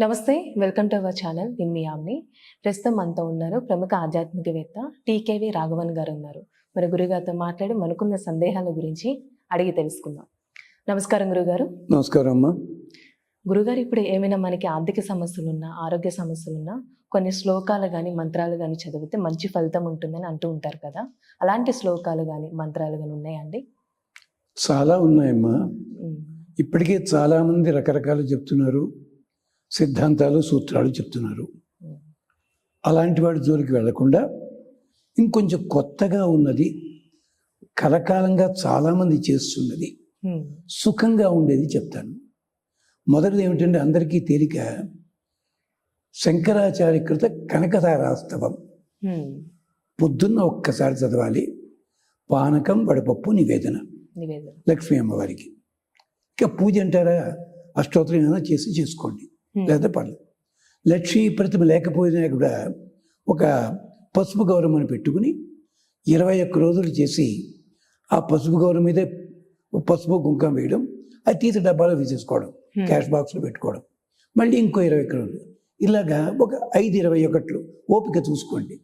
నమస్తే welcome to our channel నేను మీ omni. ప్రస్తుతం మనతో ఉన్నారు ప్రముఖ ఆధ్యాత్మికవేత్త టీకేవి రాఘవన్ గారు ఉన్నారు. మరి గురుగారితో మాట్లాడి మనకున్న సందేహాల గురించి అడిగి తెలుసుకుందాం. నమస్కారం గురుగారు. నమస్కారం అమ్మా. గురుగారు ఇప్పుడు ఏమైనా మనకి ఆర్థిక సమస్యలు ఉన్నా ఆరోగ్య సమస్యలు ఉన్నా కొన్ని శ్లోకాలు కానీ మంత్రాలు కానీ చదివితే మంచి ఫలితం ఉంటుందని అంటూ ఉంటారు కదా. అలాంటి శ్లోకాలు కానీ మంత్రాలు కానీ ఉన్నాయండి చాలా ఉన్నాయమ్మా. ఇప్పటికే చాలామంది రకరకాలు చెప్తున్నారు. సిద్ధాంతాలు సూత్రాలు చెప్తున్నారు. అలాంటి వాడి జోలికి వెళ్ళకుండా ఇంకొంచెం కొత్తగా ఉన్నది కలకాలంగా చాలామంది చేస్తున్నది సుఖంగా ఉండేది చెప్తాను. మొదటిది ఏమిటంటే అందరికీ తేలిక శంకరాచార్యకృత కనకతారాస్తవం. ఉమ్, పొద్దున్న ఒక్కసారి చదవాలి పానకం వడపప్పు నివేదన. లక్ష్మీ అమ్మవారికి. ఇక పూజ అంటారా? అష్టోత్తరం ఏమైనా చేసి చేసుకోండి. లేదా పర్లేదు లక్ష్మీ ప్రతిమ లేకపోయినా కూడా ఒక పసుపు గౌరవం అని పెట్టుకుని ఇరవై ఒక్క రోజులు చేసి ఆ పసుపు గౌరవం మీదే పసుపు కుంకం వేయడం అది తీసి డబ్బాలో వేసేసుకోవడం క్యాష్ బాక్స్లో పెట్టుకోవడం. మళ్ళీ ఇంకో ఇరవై ఒక్క రోజులు. ఇలాగా ఒక ఐదు ఇరవై ఒకట్లు ఓపిక చూసుకోండి.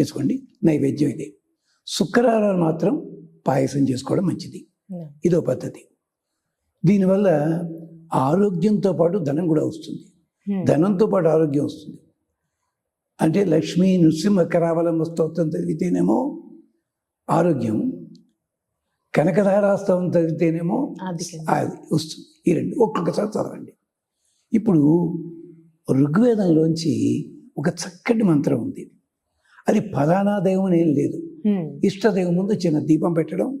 చేసుకోండి. నైవేద్యం ఇది. శుక్రవారాలు మాత్రం పాయసం చేసుకోవడం మంచిది. ఇదో పద్ధతి. దీనివల్ల ఆరోగ్యంతో పాటు ధనం కూడా వస్తుంది. ధనంతో పాటు ఆరోగ్యం వస్తుంది. అంటే లక్ష్మీ నృసింహ కరావలంబ స్తోత్రం చదివితేనేమో ఆరోగ్యం కనకధారాస్తవం ఆర్థికంగా. అది వస్తుంది. ఈ రెండు ఒక్కొక్కసారి చదవండి. ఇప్పుడు ఋగ్వేదంలోంచి ఒక చక్కటి మంత్రం ఉంది. అది ఫలానా దైవం ఏం లేదు. ఉమ్, ఇష్టదైవం ముందు చిన్న దీపం పెట్టడం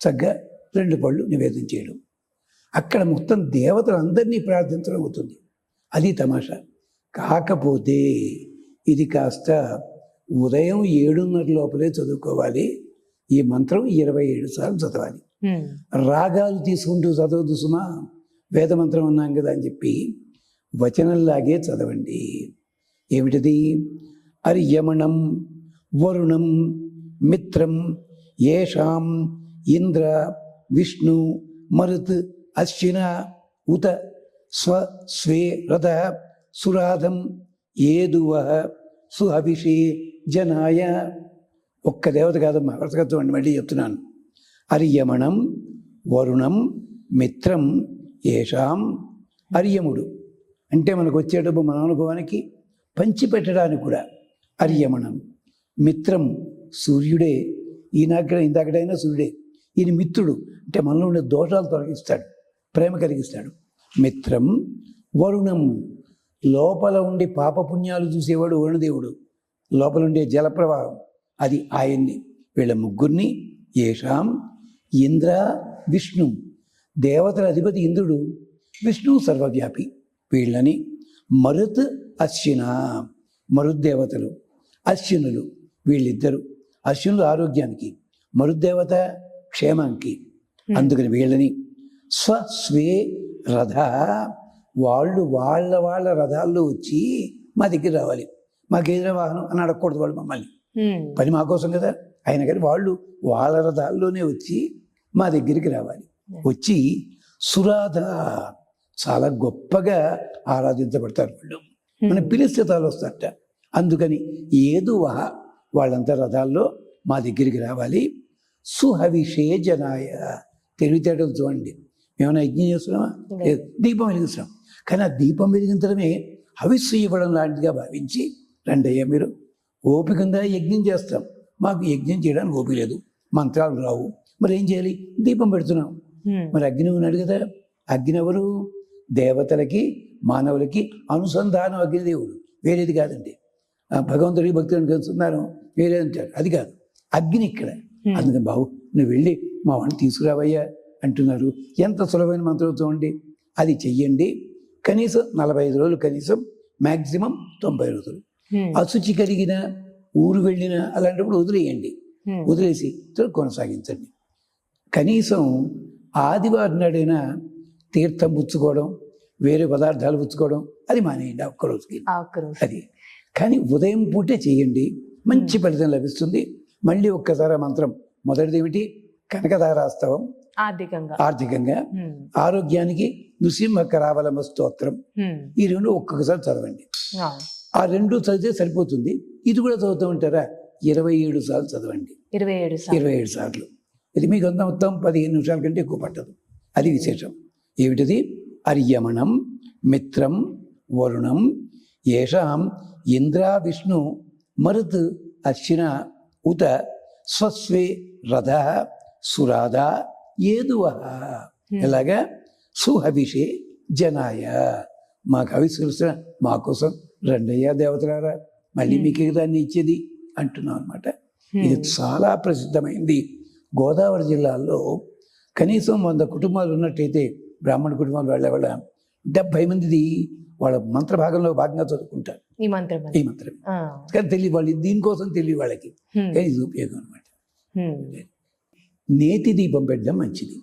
చక్కగా రెండు పళ్ళు నివేదన చేయడం. అక్కడ మొత్తం దేవతలందరినీ ప్రార్థించడం అవుతుంది. అది తమాషా. కాకపోతే ఇది కాస్త ఉదయం ఏడున్నర లోపలే చదువుకోవాలి. ఈ మంత్రం ఇరవై ఏడు సార్లు చదవాలి. రాగాలు తీసుకుంటూ చదవదు సుమా. వేదమంత్రం అన్నాం కదా అని చెప్పి వచనంలాగే చదవండి. ఏమిటిది? అర్యమణం వరుణం మిత్రం ఏషాం ఇంద్ర విష్ణు మరుత్ అశ్విన ఉత స్వ స్వే రథ సురాధం ఏదువ? సుహభిషి జనాయ. ఒక్క దేవత కాదమ్మా వరుసగా అండి మళ్ళీ చెప్తున్నాను. అర్యమణం వరుణం మిత్రం ఏషాం అర్యముడు. అంటే మనకు వచ్చేటప్పుడు మన అనుభవానికి పంచిపెట్టడానికి కూడా అర్యమణం మిత్రం సూర్యుడే. ఈనాక ఇందాకడైనా సూర్యుడే. ఈయన మిత్రుడు. అంటే మనలో ఉండే దోషాలు తొలగిస్తాడు ప్రేమ కలిగిస్తాడు. మిత్రం వరుణం. లోపల ఉండి పాపపుణ్యాలు చూసేవాడు వరుణదేవుడు. లోపల ఉండే జలప్రవాహం అది ఆయన్ని. వీళ్ళ ముగ్గురిని ఏషాం ఇంద్ర విష్ణు. దేవతల అధిపతి ఇంద్రుడు విష్ణువు సర్వవ్యాపి. వీళ్ళని మరుత్ అశ్విన. మరుద్దేవతలు అశ్వినులు వీళ్ళిద్దరు. అశ్వినులు ఆరోగ్యానికి మరుద్దేవత క్షేమానికి. అందుకని వీళ్ళని స్వస్వే రథ వాళ్ళు వాళ్ళ వాళ్ళ రథాల్లో వచ్చి మా దగ్గర రావాలి. మాకేదైనా వాహనం అని అడగకూడదు వాళ్ళు మమ్మల్ని. పని మా కోసం కదా. ఆయన కానీ వాళ్ళు వాళ్ళ రథాల్లోనే వచ్చి మా దగ్గరికి రావాలి. వచ్చి సురాధ చాలా గొప్పగా ఆరాధించబడతారు వాళ్ళు. మనం పిలిస్తే తాను వస్తారట. అందుకని ఏదో వహ వాళ్ళంతా రథాల్లో మా దగ్గరికి రావాలి. సుహవిషే జనాయ తెలివితేటలు చూడండి. ఏమైనా యజ్ఞం చేస్తున్నామా లేదు. దీపం వెలిగిస్తున్నాం కానీ ఆ దీపం వెలిగించడమే హవిస్సు ఇవ్వడం లాంటిదిగా భావించి రండి అయ్యా మీరు ఓపిక ఉందా? యజ్ఞం చేస్తాం. మాకు యజ్ఞం చేయడానికి ఓపిక లేదు. మంత్రాలు రావు. మరి ఏం చేయాలి? దీపం పెడుతున్నాం. మరి అగ్ని ఉన్నాడు కదా అగ్ని ఎవరు? దేవతలకి మానవులకి అనుసంధానం అగ్నిదేవుడు. వేరేది కాదండి. ఆ భగవంతుడికి భక్తులను కలుస్తున్నాను వేరే అంటారు. అది కాదు. అగ్ని ఇక్కడ. అందుకని బాబు నువ్వు వెళ్ళి మా వాడిని తీసుకురావయ్యా. అంటున్నారు. ఎంత సులభమైన మంత్రంతో ఉండి అది చెయ్యండి. కనీసం నలభై ఐదు రోజులు కనీసం మ్యాక్సిమం తొంభై రోజులు. అశుచి కలిగిన ఊరు వెళ్ళిన అలాంటప్పుడు వదిలేయండి. వదిలేసి కొనసాగించండి. కనీసం ఆదివారం నాడైనా తీర్థం పుచ్చుకోవడం వేరే పదార్థాలు పుచ్చుకోవడం అది మానేయండి ఆ ఒక్క రోజుకి. ఆ ఒక్క రోజు అది. కానీ ఉదయం పూటే చేయండి మంచి ఫలితం లభిస్తుంది. మళ్ళీ ఒక్కసారి మంత్రం. మొదటిది ఏమిటి కనకధారాస్తవం ఆర్థికంగా. ఆర్థికంగా. ఆరోగ్యానికి నృసింహ కరావలమ స్తోత్రం ఈ రెండు ఒక్కొక్కసారి చదవండి. ఆ, రెండు చదివితే సరిపోతుంది. ఇది కూడా చదువుతూ ఉంటారా? ఇరవై ఏడు సార్లు చదవండి. ఇరవై ఏడు సార్లు. ఇరవై ఏడు సార్లు. ఇది మీకు అంత మొత్తం పదిహేను నిమిషాల కంటే ఎక్కువ పట్టదు. అది విశేషం. ఏమిటది? అర్యమణం మిత్రం వరుణం ఏషాం ఇంద్రా విష్ణు మరుత్ అశ్విన ఉత స్వస్వే రథ సురాధ ఏదువ? ఎలాగా? సుహవిషే జనాయ. మాకు హవిస్కరిస్తున్న మా కోసం రెండయ్యా దేవతలారా మళ్ళీ మీకు దాన్ని ఇచ్చేది అంటున్నాం అనమాట ఇది చాలా ప్రసిద్ధమైంది. గోదావరి జిల్లాలో కనీసం వంద కుటుంబాలు ఉన్నట్టయితే బ్రాహ్మణ కుటుంబాలు వాళ్ళ వాళ్ళ డెబ్బై మందిది వాళ్ళ మంత్ర భాగంలో భాగంగా చదువుకుంటారు. ఈ మంత్రం ఈ. మంత్రం. కానీ తెలియదు వాళ్ళు దీనికోసం తెలియదు వాళ్ళకి. కానీ ఇది ఉపయోగం అనమాట నేతి దీపం పెట్టడం మంచిది.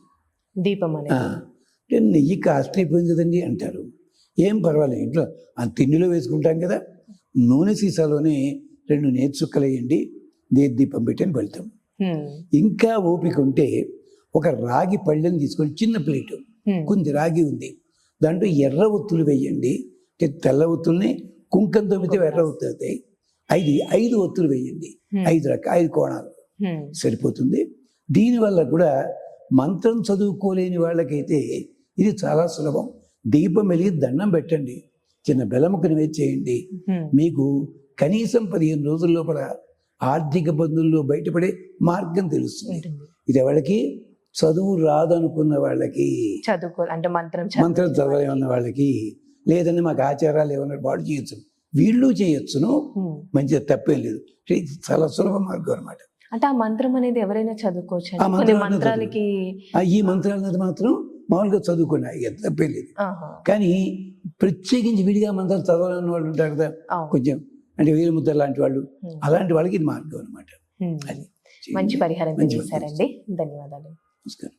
దీపం అంటే నెయ్యి కాస్ట్ అయిపోయింది కదండి అంటారు. ఏం పర్వాలేదు ఇంట్లో ఆ తిండిలో వేసుకుంటాం కదా. నూనె సీసాలోనే రెండు నేతి చుక్కలు వేయండి నేతి దీపం పెట్టని వెళ్తాం ఇంకా ఓపిక ఉంటే ఒక రాగి పళ్ళెని తీసుకొని చిన్న ప్లేటు కొంచెం రాగి ఉంది. దాంట్లో ఎర్ర ఒత్తులు వేయండి అంటే తెల్ల ఒత్తుల్ని కుంకం తొమ్మితే ఎర్ర ఒత్తులు అవుతాయి. ఐదు ఐదు ఒత్తులు వేయండి. ఐదు రక ఐదు కోణాలు. సరిపోతుంది. దీనివల్ల కూడా మంత్రం చదువుకోలేని వాళ్ళకైతే ఇది చాలా సులభం. దీపం వెలిగి దండం పెట్టండి. చిన్న వేచి చేయండి. మీకు కనీసం పదిహేను రోజుల లోపల ఆర్థిక బంధుల్లో బయటపడే మార్గం తెలుస్తుంది. ఇది ఎవరికి? చదువు రాదనుకున్న వాళ్ళకి. అంటే మంత్రం మంత్రం చదువు చదవలేమన్న వాళ్ళకి. లేదంటే మాకు ఆచారాలు ఏమన్నా వాడు చేయొచ్చు. వీళ్ళు చేయొచ్చును. మంచిగా తప్పేం లేదు. ఇది చాలా సులభ మార్గం అనమాట అంటే ఆ మంత్రం అనేది ఎవరైనా చదువుకోవచ్చు మంత్రం మంత్రాలకి ఈ మంత్రాలు మాత్రం మామూలుగా చదువుకున్నాయి లేదు. ఆహా, కానీ ప్రత్యేకించి విడిగా మంత్రాలు చదవాలని వాళ్ళు ఉంటారు కదా. కొంచెం అంటే వీరముద్ర లాంటి వాళ్ళు అలాంటి వాళ్ళకి ఇది మార్గం అనమాట. అది మంచి పరిహారం చేశారండి. ధన్యవాదాలు. నమస్కారం.